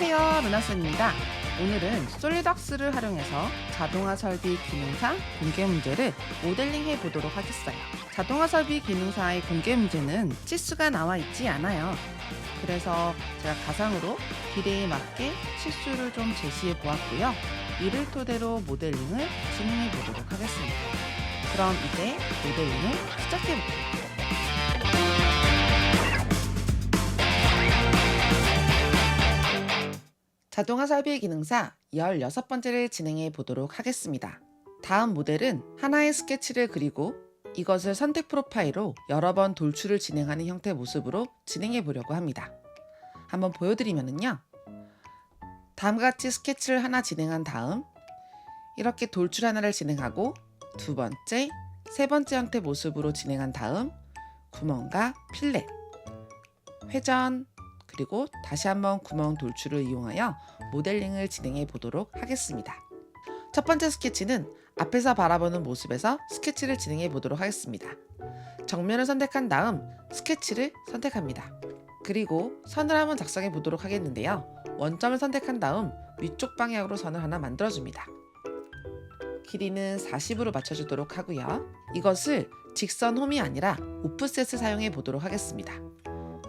안녕하세요 루나스입니다. 오늘은 솔리덕스를 활용해서 자동화 설비 기능사 공개 문제를 모델링 해 보도록 하겠어요. 자동화 설비 기능사의 공개 문제는 치수가 나와 있지 않아요. 그래서 제가 가상으로 비례에 맞게 치수를 좀 제시해 보았고요. 이를 토대로 모델링을 진행해 보도록 하겠습니다. 그럼 이제 모델링을 시작해 볼게요 자동화 설비 기능사 16번째를 진행해 보도록 하겠습니다. 다음 모델은 하나의 스케치를 그리고 이것을 선택 프로파일로 여러 번 돌출을 진행하는 형태 모습으로 진행해 보려고 합니다. 한번 보여드리면요. 다음과 같이 스케치를 하나 진행한 다음 이렇게 돌출 하나를 진행하고 두 번째, 세 번째 형태 모습으로 진행한 다음 구멍과 필렛, 회전, 그리고 다시 한번 구멍 돌출을 이용하여 모델링을 진행해 보도록 하겠습니다. 첫 번째 스케치는 앞에서 바라보는 모습에서 스케치를 진행해 보도록 하겠습니다. 정면을 선택한 다음 스케치를 선택합니다. 그리고 선을 한번 작성해 보도록 하겠는데요. 원점을 선택한 다음 위쪽 방향으로 선을 하나 만들어줍니다. 길이는 40으로 맞춰주도록 하고요. 이것을 직선 홈이 아니라 오프셋을 사용해 보도록 하겠습니다.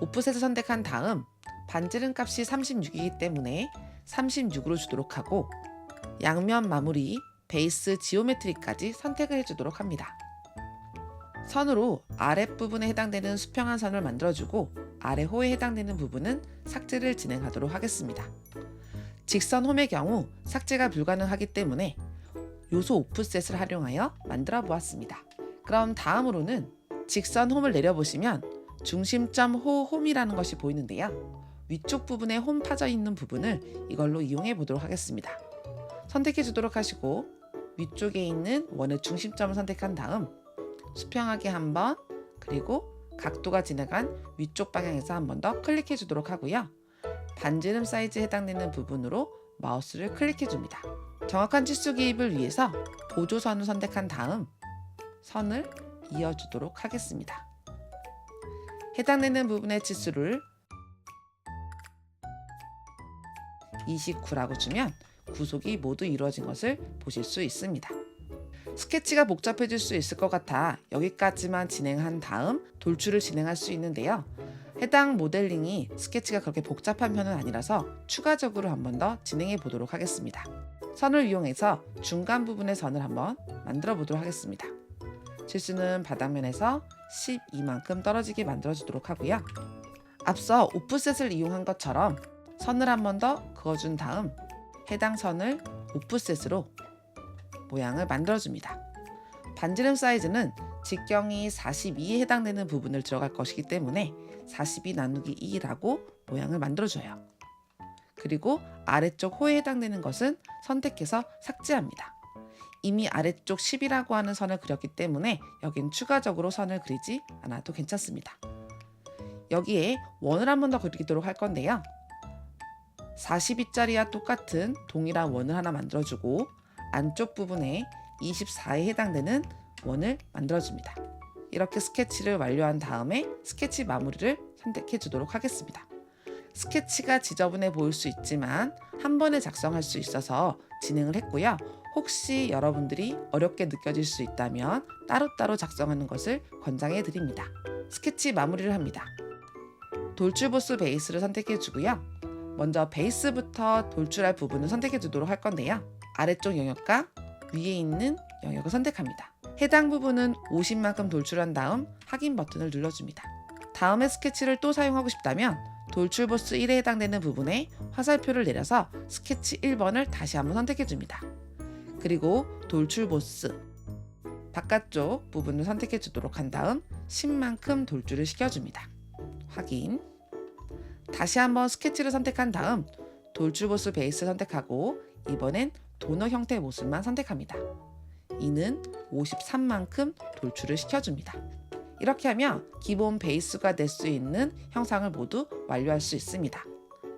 오프셋을 선택한 다음 반지름 값이 36이기 때문에 36으로 주도록 하고 양면 마무리, 베이스 지오메트리까지 선택을 해주도록 합니다. 선으로 아랫부분에 해당되는 수평한 선을 만들어주고 아래 호에 해당되는 부분은 삭제를 진행하도록 하겠습니다. 직선 홈의 경우 삭제가 불가능하기 때문에 요소 오프셋을 활용하여 만들어 보았습니다. 그럼 다음으로는 직선 홈을 내려보시면 중심점 호 홈이라는 것이 보이는데요. 위쪽 부분에 홈 파져 있는 부분을 이걸로 이용해 보도록 하겠습니다. 선택해 주도록 하시고 위쪽에 있는 원의 중심점을 선택한 다음 수평하게 한번 그리고 각도가 지나간 위쪽 방향에서 한 번 더 클릭해 주도록 하고요. 반지름 사이즈에 해당되는 부분으로 마우스를 클릭해 줍니다. 정확한 치수 기입을 위해서 보조선을 선택한 다음 선을 이어주도록 하겠습니다. 해당되는 부분의 치수를 29라고 주면 구속이 모두 이루어진 것을 보실 수 있습니다. 스케치가 복잡해질 수 있을 것 같아 여기까지만 진행한 다음 돌출을 진행할 수 있는데요. 해당 모델링이 스케치가 그렇게 복잡한 편은 아니라서 추가적으로 한 번 더 진행해 보도록 하겠습니다. 선을 이용해서 중간 부분의 선을 한번 만들어 보도록 하겠습니다. 실수는 바닥면에서 12만큼 떨어지게 만들어 주도록 하고요. 앞서 오프셋을 이용한 것처럼 선을 한 번 더 그어준 다음 해당 선을 오프셋으로 모양을 만들어줍니다. 반지름 사이즈는 직경이 42에 해당되는 부분을 들어갈 것이기 때문에 42 나누기 2라고 모양을 만들어줘요. 그리고 아래쪽 호에 해당되는 것은 선택해서 삭제합니다. 이미 아래쪽 10이라고 하는 선을 그렸기 때문에 여긴 추가적으로 선을 그리지 않아도 괜찮습니다. 여기에 원을 한 번 더 그리도록 할 건데요. 42짜리와 똑같은 동일한 원을 하나 만들어주고 안쪽 부분에 24에 해당되는 원을 만들어줍니다. 이렇게 스케치를 완료한 다음에 스케치 마무리를 선택해 주도록 하겠습니다. 스케치가 지저분해 보일 수 있지만 한 번에 작성할 수 있어서 진행을 했고요. 혹시 여러분들이 어렵게 느껴질 수 있다면 따로따로 작성하는 것을 권장해 드립니다. 스케치 마무리를 합니다. 돌출 보스 베이스를 선택해 주고요. 먼저 베이스부터 돌출할 부분을 선택해 주도록 할 건데요. 아래쪽 영역과 위에 있는 영역을 선택합니다. 해당 부분은 50만큼 돌출한 다음 확인 버튼을 눌러줍니다. 다음에 스케치를 또 사용하고 싶다면 돌출 보스 1에 해당되는 부분에 화살표를 내려서 스케치 1번을 다시 한번 선택해 줍니다. 그리고 돌출 보스 바깥쪽 부분을 선택해 주도록 한 다음 10만큼 돌출을 시켜줍니다. 확인 다시 한번 스케치를 선택한 다음 돌출 보스 베이스 선택하고 이번엔 도너 형태의 모습만 선택합니다. 이는 53만큼 돌출을 시켜줍니다. 이렇게 하면 기본 베이스가 될수 있는 형상을 모두 완료할 수 있습니다.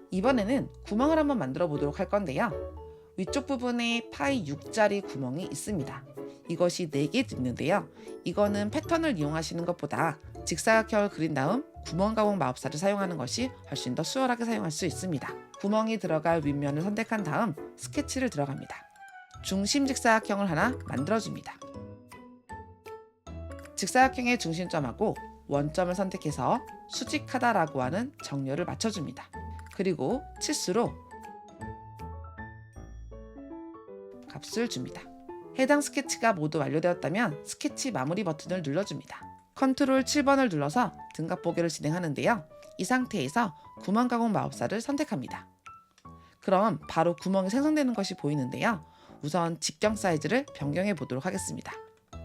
이번에는 구멍을 한번 만들어 보도록 할 건데요. 위쪽 부분에 파이 6짜리 구멍이 있습니다. 이것이 4개 있는데요. 이거는 패턴을 이용하시는 것보다 직사각형을 그린 다음 구멍 가공 마법사를 사용하는 것이 훨씬 더 수월하게 사용할 수 있습니다. 구멍이 들어갈 윗면을 선택한 다음 스케치를 들어갑니다. 중심 직사각형을 하나 만들어줍니다. 직사각형의 중심점하고 원점을 선택해서 수직하다라고 하는 정렬을 맞춰줍니다. 그리고 치수로 값을 줍니다. 해당 스케치가 모두 완료되었다면 스케치 마무리 버튼을 눌러줍니다. 컨트롤 7번을 눌러서 등갑 보기를 진행하는데요. 이 상태에서 구멍 가공 마법사를 선택합니다. 그럼 바로 구멍이 생성되는 것이 보이는데요. 우선 직경 사이즈를 변경해 보도록 하겠습니다.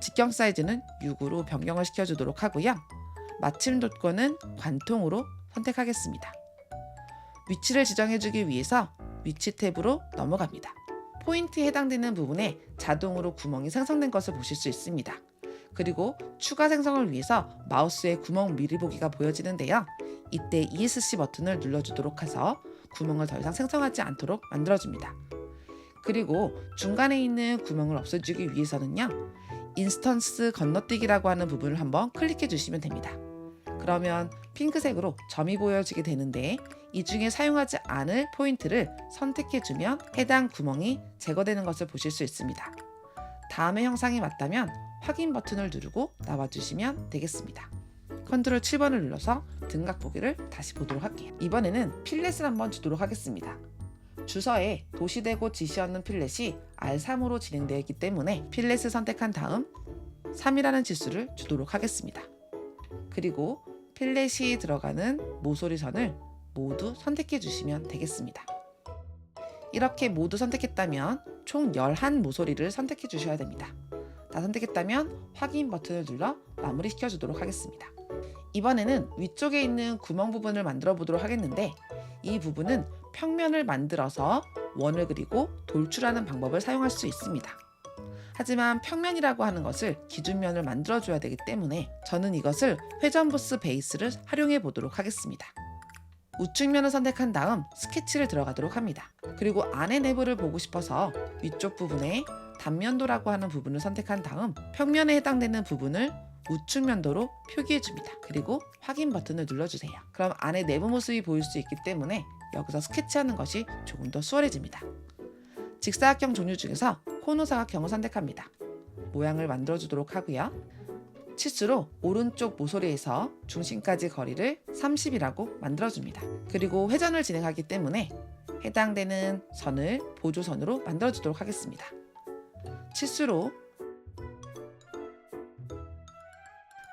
직경 사이즈는 6으로 변경을 시켜주도록 하고요. 마침 조건은 관통으로 선택하겠습니다. 위치를 지정해주기 위해서 위치 탭으로 넘어갑니다. 포인트에 해당되는 부분에 자동으로 구멍이 생성된 것을 보실 수 있습니다. 그리고 추가 생성을 위해서 마우스의 구멍 미리 보기가 보여지는데요. 이때 ESC 버튼을 눌러주도록 해서 구멍을 더 이상 생성하지 않도록 만들어줍니다. 그리고 중간에 있는 구멍을 없애주기 위해서는요. 인스턴스 건너뛰기라고 하는 부분을 한번 클릭해 주시면 됩니다. 그러면 핑크색으로 점이 보여지게 되는데 이 중에 사용하지 않을 포인트를 선택해 주면 해당 구멍이 제거되는 것을 보실 수 있습니다. 다음의 형상이 맞다면 확인 버튼을 누르고 나와주시면 되겠습니다. 컨트롤 7번을 눌러서 등각 보기를 다시 보도록 할게요. 이번에는 필렛을 한번 주도록 하겠습니다. 주서에 도시되고 지시 없는 필렛이 R3으로 진행되어 있기 때문에 필렛을 선택한 다음 3이라는 지수를 주도록 하겠습니다. 그리고 필렛이 들어가는 모서리 선을 모두 선택해 주시면 되겠습니다. 이렇게 모두 선택했다면 총 11 모서리를 선택해 주셔야 됩니다. 다 선택했다면 확인 버튼을 눌러 마무리 시켜 주도록 하겠습니다. 이번에는 위쪽에 있는 구멍 부분을 만들어 보도록 하겠는데 이 부분은 평면을 만들어서 원을 그리고 돌출하는 방법을 사용할 수 있습니다. 하지만 평면이라고 하는 것을 기준면을 만들어 줘야 되기 때문에 저는 이것을 회전부스 베이스를 활용해 보도록 하겠습니다. 우측면을 선택한 다음 스케치를 들어가도록 합니다. 그리고 안의 내부를 보고 싶어서 위쪽 부분에 단면도라고 하는 부분을 선택한 다음 평면에 해당되는 부분을 우측면도로 표기해 줍니다. 그리고 확인 버튼을 눌러주세요. 그럼 안의 내부 모습이 보일 수 있기 때문에 여기서 스케치하는 것이 조금 더 수월해집니다. 직사각형 종류 중에서 코너사각형을 선택합니다. 모양을 만들어 주도록 하고요. 치수로 오른쪽 모서리에서 중심까지 거리를 30이라고 만들어줍니다. 그리고 회전을 진행하기 때문에 해당되는 선을 보조선으로 만들어주도록 하겠습니다. 치수로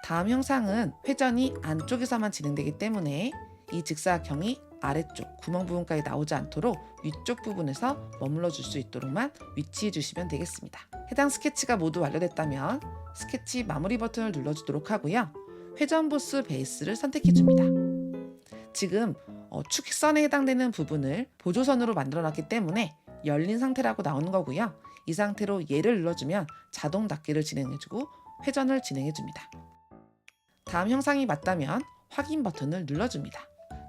다음 형상은 회전이 안쪽에서만 진행되기 때문에 이 직사각형이 아래쪽 구멍 부분까지 나오지 않도록 위쪽 부분에서 머물러 줄 수 있도록만 위치해 주시면 되겠습니다. 해당 스케치가 모두 완료됐다면 스케치 마무리 버튼을 눌러주도록 하고요. 회전 보스 베이스를 선택해 줍니다. 지금 어, 축선에 해당되는 부분을 보조선으로 만들어 놨기 때문에 열린 상태라고 나오는 거고요. 이 상태로 얘를 눌러주면 자동 닫기를 진행해주고 회전을 진행해줍니다. 다음 형상이 맞다면 확인 버튼을 눌러줍니다.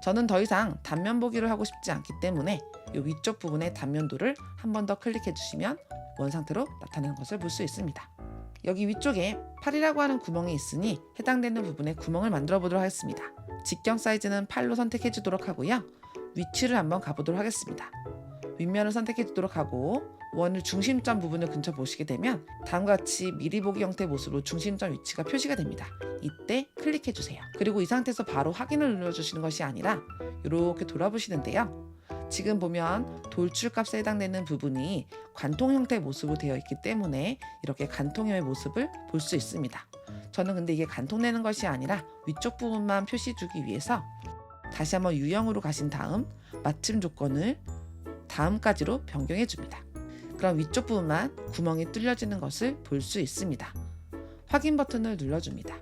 저는 더 이상 단면 보기를 하고 싶지 않기 때문에 이 위쪽 부분의 단면도를 한 번 더 클릭해 주시면 원 상태로 나타내는 것을 볼 수 있습니다. 여기 위쪽에 8이라고 하는 구멍이 있으니 해당되는 부분에 구멍을 만들어 보도록 하겠습니다. 직경 사이즈는 8로 선택해 주도록 하고요. 위치를 한번 가보도록 하겠습니다. 윗면을 선택해 주도록 하고 원을 중심점 부분을 근처 보시게 되면 다음과 같이 미리 보기 형태 모습으로 중심점 위치가 표시가 됩니다. 이때 클릭해 주세요. 그리고 이 상태에서 바로 확인을 눌러주시는 것이 아니라 이렇게 돌아보시는데요. 지금 보면 돌출값에 해당되는 부분이 관통 형태의 모습으로 되어 있기 때문에 이렇게 관통형의 모습을 볼 수 있습니다. 저는 근데 이게 관통되는 것이 아니라 위쪽 부분만 표시 주기 위해서 다시 한번 유형으로 가신 다음 마침 조건을 다음까지로 변경해 줍니다. 그럼 위쪽 부분만 구멍이 뚫려지는 것을 볼 수 있습니다. 확인 버튼을 눌러줍니다.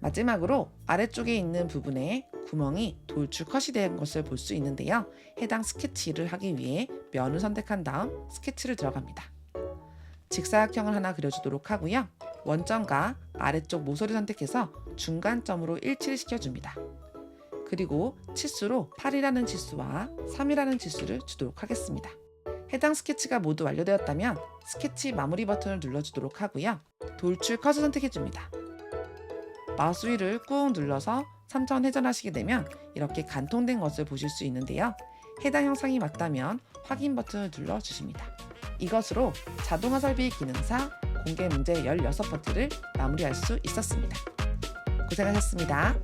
마지막으로 아래쪽에 있는 부분에 구멍이 돌출 컷이 된 것을 볼 수 있는데요. 해당 스케치를 하기 위해 면을 선택한 다음 스케치를 들어갑니다. 직사각형을 하나 그려주도록 하고요. 원점과 아래쪽 모서리 선택해서 중간점으로 일치를 시켜줍니다. 그리고 치수로 8이라는 치수와 3이라는 치수를 주도록 하겠습니다. 해당 스케치가 모두 완료되었다면 스케치 마무리 버튼을 눌러주도록 하고요. 돌출 컷을 선택해줍니다. 마우스 휠을 꾹 눌러서 3천 회전하시게 되면 이렇게 간통된 것을 보실 수 있는데요. 해당 형상이 맞다면 확인 버튼을 눌러 주십니다. 이것으로 자동화 설비 기능사 공개 문제 16번째를 마무리할 수 있었습니다. 고생하셨습니다.